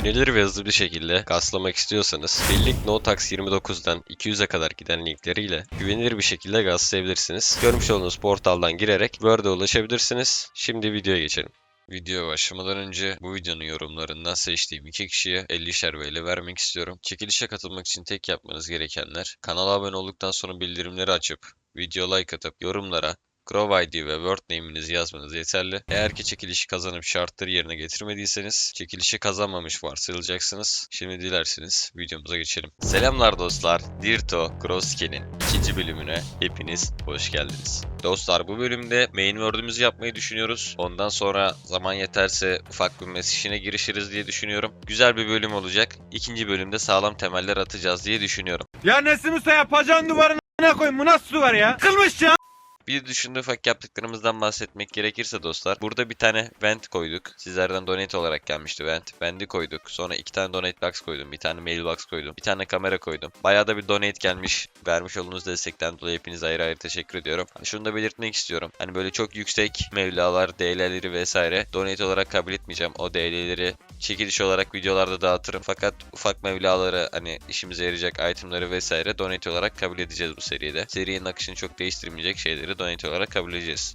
Güvenilir ve hızlı bir şekilde gaslamak istiyorsanız Birlik NoTax 29'dan 200'e kadar giden linkleriyle güvenilir bir şekilde gaslayabilirsiniz. Görmüş olduğunuz portaldan girerek Word'e ulaşabilirsiniz. Şimdi videoya geçelim. Videoya başlamadan önce bu videonun yorumlarından seçtiğim iki kişiye 50'şer VL vermek istiyorum. Çekilişe katılmak için tek yapmanız gerekenler kanala abone olduktan sonra bildirimleri açıp video like atıp yorumlara Grow ID ve Word name'inizi yazmanız yeterli. Eğer ki çekilişi kazanıp şartları yerine getirmediyseniz çekilişi kazanmamış varsayılacaksınız. Şimdi dilerseniz videomuza geçelim. Selamlar dostlar. Dirto Groske'nin ikinci bölümüne hepiniz hoş geldiniz. Dostlar bu bölümde main word'ümüzü yapmayı düşünüyoruz. Ondan sonra zaman yeterse ufak bir mes işine girişiriz diye düşünüyorum. Güzel bir bölüm olacak. İkinci bölümde sağlam temeller atacağız diye düşünüyorum. Ya Nesim Usta yapacağın duvarına koyayım bu nasıl duvar ya? Kılmış ya. Bir düşündüğü ufak yaptıklarımızdan bahsetmek gerekirse dostlar. Burada bir tane vent koyduk. Sizlerden donate olarak gelmişti vent. Vent'i koyduk. Sonra iki tane donate box koydum. Bir tane mailbox koydum. Bir tane kamera koydum. Bayağı da bir donate gelmiş. Vermiş olduğunuz destekten dolayı hepinize ayrı ayrı teşekkür ediyorum. Hani şunu da belirtmek istiyorum. Hani böyle çok yüksek mevlalar, DL'leri vesaire donate olarak kabul etmeyeceğim. O DL'leri çekiliş olarak videolarda dağıtırım. Fakat ufak mevlaları hani işimize yarayacak itemları vesaire donate olarak kabul edeceğiz bu seride. Serinin akışını çok değiştirmeyecek şeyleri donate olarak kabul.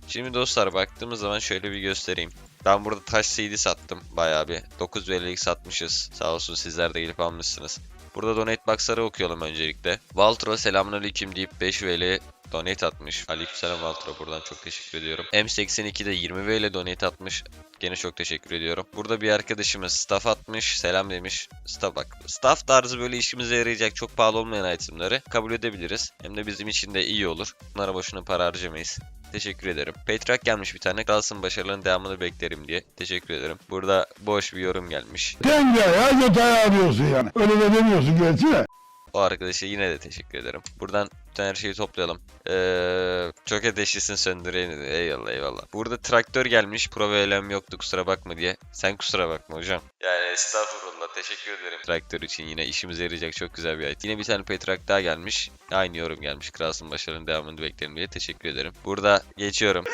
Şimdi dostlar baktığımız zaman şöyle bir göstereyim. Ben burada taş CD sattım bayağı bir. 9 VL'lik satmışız. Sağ olsun sizler de gelip almışsınız. Burada donate box'ları okuyalım öncelikle. Valtro selamünaleyküm deyip 5 VL donate atmış. Aleykümselam Valtro buradan çok teşekkür ediyorum. M82'de 20 VL donate atmış. Gene çok teşekkür ediyorum. Burada bir arkadaşımız staff atmış. Selam demiş. Staff bak. Staff tarzı böyle işimize yarayacak çok pahalı olmayan itemleri kabul edebiliriz. Hem de bizim için de iyi olur. Bunlara boşuna para harcamayız. Teşekkür ederim. Petrak gelmiş bir tane. Kalsın başarıların devamını beklerim diye. Teşekkür ederim. Burada boş bir yorum gelmiş. Denge ya detay arıyorsun yani. Öyle de demiyorsun gerçi de. O arkadaşa yine de teşekkür ederim. Buradan bütün her şeyi toplayalım. Ee, çok ateşlisin söndüreyim. Eyvallah eyvallah. Burada traktör gelmiş. Pro VLM yoktu kusura bakma diye. Sen kusura bakma hocam. Yani estağfurullah teşekkür ederim. Traktör için yine işimize yarayacak çok güzel bir item. Yine bir tane Petrak daha gelmiş. Aynı yorum gelmiş. Kralsın başarının devamını beklerim diye teşekkür ederim. Burada geçiyorum.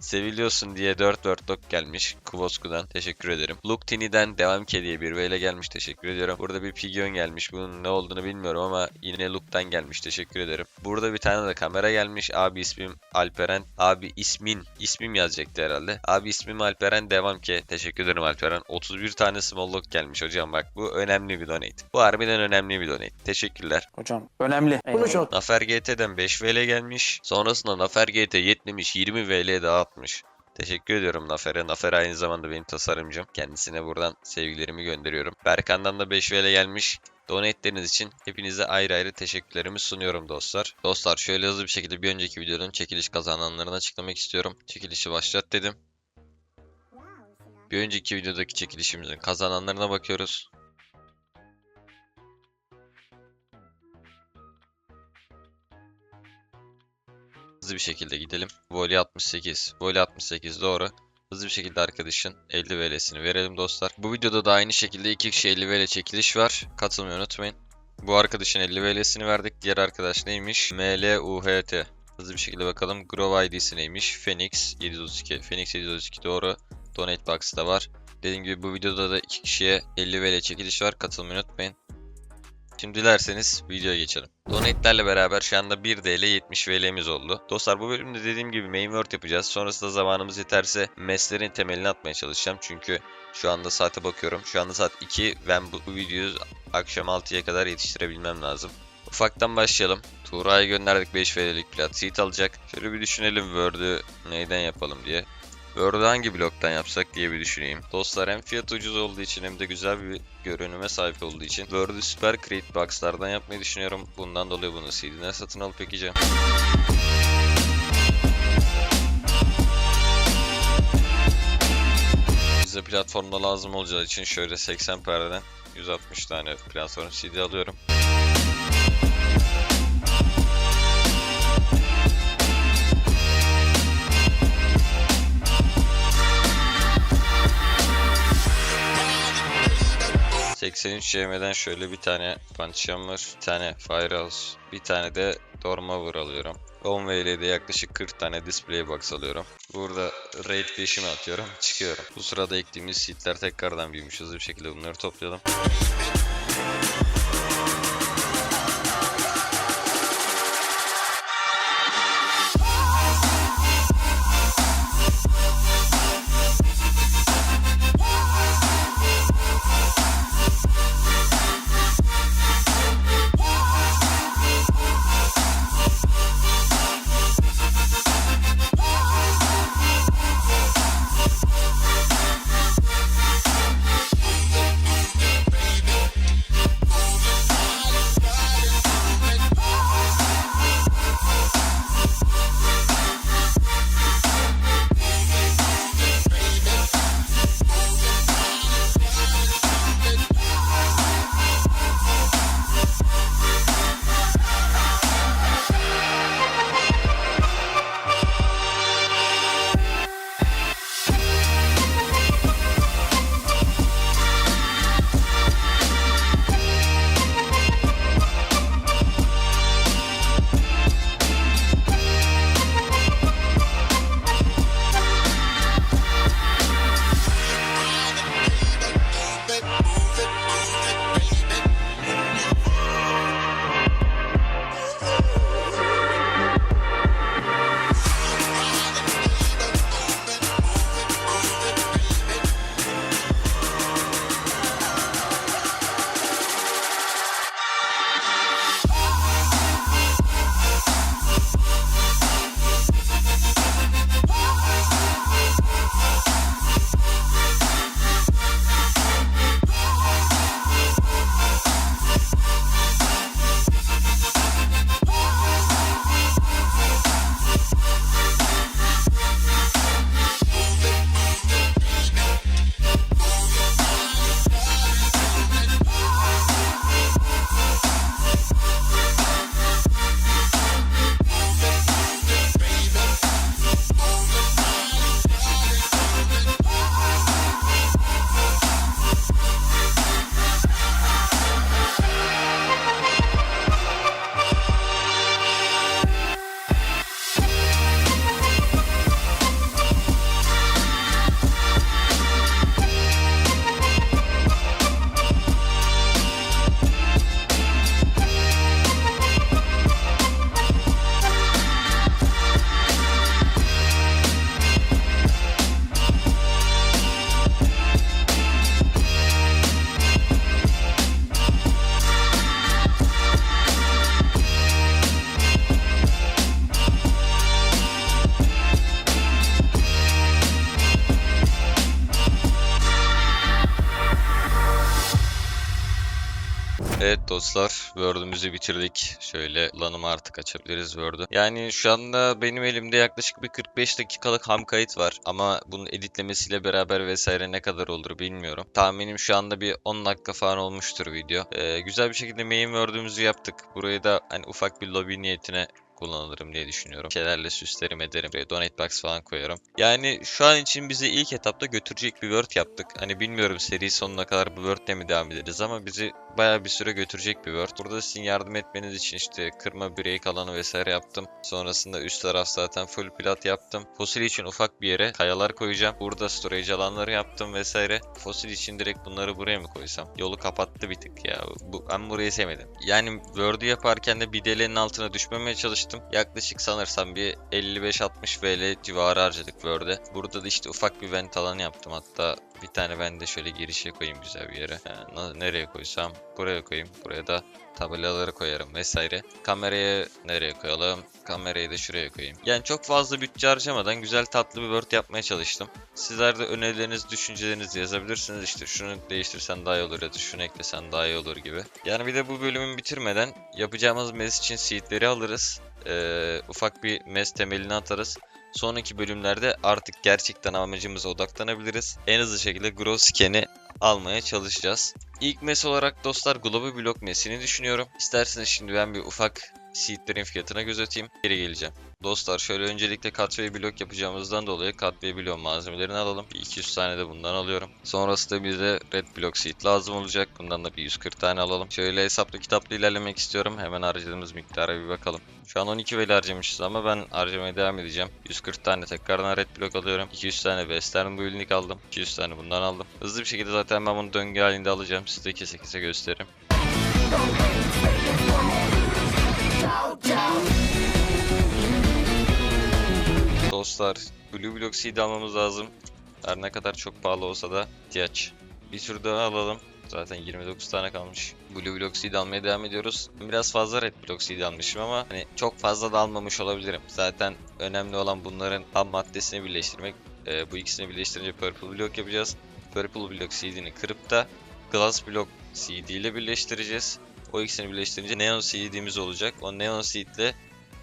Seviliyorsun diye 4 4 lok gelmiş. Kuvosku'dan teşekkür ederim. Luke Tini'den devam ki diye bir VL gelmiş teşekkür ediyorum. Burada bir Pigeon gelmiş. Bunun ne olduğunu bilmiyorum ama yine Luke'dan gelmiş teşekkür ederim. Burada bir tane de kamera gelmiş. Abi ismim Alperen. Abi ismin ismim yazacaktı herhalde. Abi ismim Alperen devam ki. Teşekkür ederim Alperen. 31 tane small lock gelmiş hocam bak bu önemli bir donate. Bu harbiden önemli bir donate. Teşekkürler. Hocam önemli. Eyvallah. Nafer GT'den 5 VL gelmiş. Sonrasında Nafer GT yetmemiş 20 VL daha atmış. Teşekkür ediyorum Nafer'e. Nafer aynı zamanda benim tasarımcım. Kendisine buradan sevgilerimi gönderiyorum. Berkan'dan da 5 VL gelmiş. Donate'leriniz için hepinize ayrı ayrı teşekkürlerimi sunuyorum dostlar. Dostlar şöyle hızlı bir şekilde bir önceki videonun çekiliş kazananlarını açıklamak istiyorum. Çekilişi başlat dedim. Bir önceki videodaki çekilişimizin kazananlarına bakıyoruz. Hızlı bir şekilde gidelim. Voley 68. Voley 68 doğru. Hızlı bir şekilde arkadaşın 50 VL'sini verelim dostlar. Bu videoda da aynı şekilde iki kişi 50 VL çekiliş var. Katılmayı unutmayın. Bu arkadaşın 50 VL'sini verdik. Diğer arkadaş neymiş? MLUHT. Hızlı bir şekilde bakalım. Grove ID'si neymiş? Phoenix 732. Phoenix 732 doğru. Donate Box da var. Dediğim gibi bu videoda da iki kişiye 50 VL çekiliş var. Katılmayı unutmayın. Şimdi dilerseniz videoya geçelim. Donate'lerle beraber şu anda 1 DL 70 VL'miz oldu. Dostlar bu bölümde dediğim gibi main word yapacağız. Sonrasında zamanımız yeterse meslerin temelini atmaya çalışacağım. Çünkü şu anda saate bakıyorum. Şu anda saat 2. Ben bu, bu videoyu akşam 6'ya kadar yetiştirebilmem lazım. Ufaktan başlayalım. Tuğra'ya gönderdik 5 VL'lik plat seat alacak. Şöyle bir düşünelim Word'ü neyden yapalım diye. Word'u hangi bloktan yapsak diye bir düşüneyim. Dostlar hem fiyat ucuz olduğu için hem de güzel bir görünüme sahip olduğu için Word'u süper crate box'lardan yapmayı düşünüyorum. Bundan dolayı bunu CD'den satın alıp ekeceğim. Bize platformda lazım olacağı için şöyle 80 perdeden 160 tane platform CD alıyorum. ...83 CM'den şöyle bir tane Punch Hammer, bir tane Firehouse, bir tane de Dormavur alıyorum. 10 VL'de yaklaşık 40 tane display box alıyorum. Burada raid 5'imi atıyorum. Çıkıyorum. Bu sırada ektiğimiz seedler tekrardan büyümüş. Hızlı bir şekilde bunları toplayalım. Dostlar, Word'ümüzü bitirdik. Şöyle lanımı artık açabiliriz Word'u. Yani şu anda benim elimde yaklaşık bir 45 dakikalık ham kayıt var. Ama bunun editlemesiyle beraber vesaire ne kadar olur bilmiyorum. Tahminim şu anda bir 10 dakika falan olmuştur video. Ee, güzel bir şekilde main Word'ümüzü yaptık. Burayı da hani ufak bir lobby niyetine kullanılırım diye düşünüyorum. Şeylerle süslerim ederim. Buraya donate box falan koyarım. Yani şu an için bizi ilk etapta götürecek bir Word yaptık. Hani bilmiyorum seri sonuna kadar bu Word'le mi devam ederiz ama bizi bayağı bir süre götürecek bir Word. Burada sizin yardım etmeniz için işte kırma break alanı vesaire yaptım. Sonrasında üst taraf zaten full plat yaptım. Fosil için ufak bir yere kayalar koyacağım. Burada storage alanları yaptım vesaire. Fosil için direkt bunları buraya mı koysam? Yolu kapattı bir tık ya. Bu, ben burayı sevmedim. Yani Word'ü yaparken de bir delenin altına düşmemeye çalıştım. Yaklaşık sanırsam bir 55-60 VL civarı harcadık Word'e. Burada da işte ufak bir vent alanı yaptım. Hatta bir tane ben de şöyle girişe koyayım güzel bir yere. Yani nereye koysam buraya koyayım. Buraya da tabelaları koyarım vesaire. Kamerayı nereye koyalım? Kamerayı da şuraya koyayım. Yani çok fazla bütçe harcamadan güzel tatlı bir Word yapmaya çalıştım. Sizler de önerileriniz, düşüncelerinizi yazabilirsiniz. İşte şunu değiştirsen daha iyi olur ya da şunu eklesen daha iyi olur gibi. Yani bir de bu bölümü bitirmeden yapacağımız mez için seedleri alırız. Ee, ufak bir mez temelini atarız. Sonraki bölümlerde artık gerçekten amacımıza odaklanabiliriz. En hızlı şekilde Grow Scan'i almaya çalışacağız. İlk mes olarak dostlar Global Block mesini düşünüyorum. İsterseniz şimdi ben bir ufak seedlerin fiyatına göz atayım. Geri geleceğim. Dostlar şöyle öncelikle kat ve blok yapacağımızdan dolayı kat ve blok malzemelerini alalım. Bir 200 tane de bundan alıyorum. Sonrasında bize red block seed lazım olacak. Bundan da bir 140 tane alalım. Şöyle hesaplı kitaplı ilerlemek istiyorum. Hemen harcadığımız miktara bir bakalım. Şu an 12 veli harcamışız ama ben harcamaya devam edeceğim. 140 tane tekrardan red block alıyorum. 200 tane western building aldım. 200 tane bundan aldım. Hızlı bir şekilde zaten ben bunu döngü halinde alacağım. Size kese kese gösteririm. Dostlar Blue Block Seed almamız lazım. Her ne kadar çok pahalı olsa da ihtiyaç. Bir tür daha alalım. Zaten 29 tane kalmış. Blue Block Seed almaya devam ediyoruz. Biraz fazla Red Block Seed almışım ama hani çok fazla da almamış olabilirim. Zaten önemli olan bunların ham maddesini birleştirmek. Ee, bu ikisini birleştirince Purple Block yapacağız. Purple Block Seed'ini kırıp da Glass Block Seed ile birleştireceğiz. O ikisini birleştirince Neon Seed'imiz olacak. O Neon Seed ile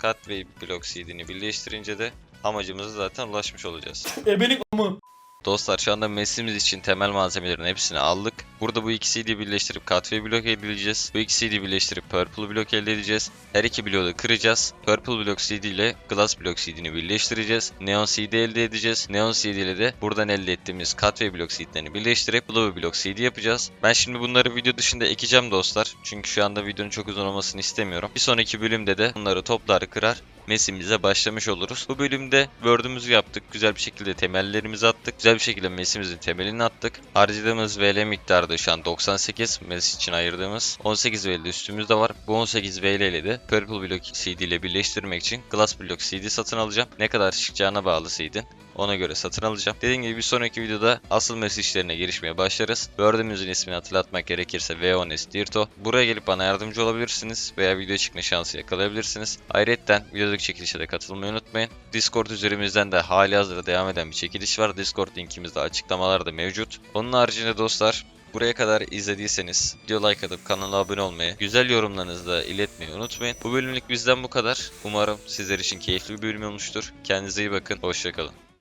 Cut ve Block Seed'ini birleştirince de amacımıza zaten ulaşmış olacağız. Ebelik amı. Dostlar şu anda mesleğimiz için temel malzemelerin hepsini aldık. Burada bu ikisiyi de birleştirip kat ve blok elde edeceğiz. Bu ikisiyi de birleştirip purple blok elde edeceğiz. Her iki bloğu da kıracağız. Purple blok seed ile glass blok seedini birleştireceğiz. Neon seed elde edeceğiz. Neon seed ile de buradan elde ettiğimiz kat ve blok seedlerini birleştirip blue blok seed yapacağız. Ben şimdi bunları video dışında ekeceğim dostlar. Çünkü şu anda videonun çok uzun olmasını istemiyorum. Bir sonraki bölümde de bunları toplar kırar mesimize başlamış oluruz. Bu bölümde Word'ümüzü yaptık. Güzel bir şekilde temellerimizi attık. Güzel bir şekilde mesimizin temelini attık. Harcadığımız VL miktarı da şu an 98. Mes için ayırdığımız 18 VL de üstümüzde var. Bu 18 VL ile de Purple Block CD ile birleştirmek için Glass Block CD satın alacağım. Ne kadar çıkacağına bağlı seed'in. Ona göre satın alacağım. Dediğim gibi bir sonraki videoda asıl mes işlerine girişmeye başlarız. Word'ümüzün ismini hatırlatmak gerekirse V10S Dirto. Buraya gelip bana yardımcı olabilirsiniz veya video çıkma şansı yakalayabilirsiniz. Ayrıca videodaki çekilişe de katılmayı unutmayın. Discord üzerimizden de hali hazırda devam eden bir çekiliş var. Discord linkimiz de açıklamalarda mevcut. Onun haricinde dostlar Buraya kadar izlediyseniz video like atıp kanala abone olmayı, güzel yorumlarınızı da iletmeyi unutmayın. Bu bölümlük bizden bu kadar. Umarım sizler için keyifli bir bölüm olmuştur. Kendinize iyi bakın. Hoşçakalın.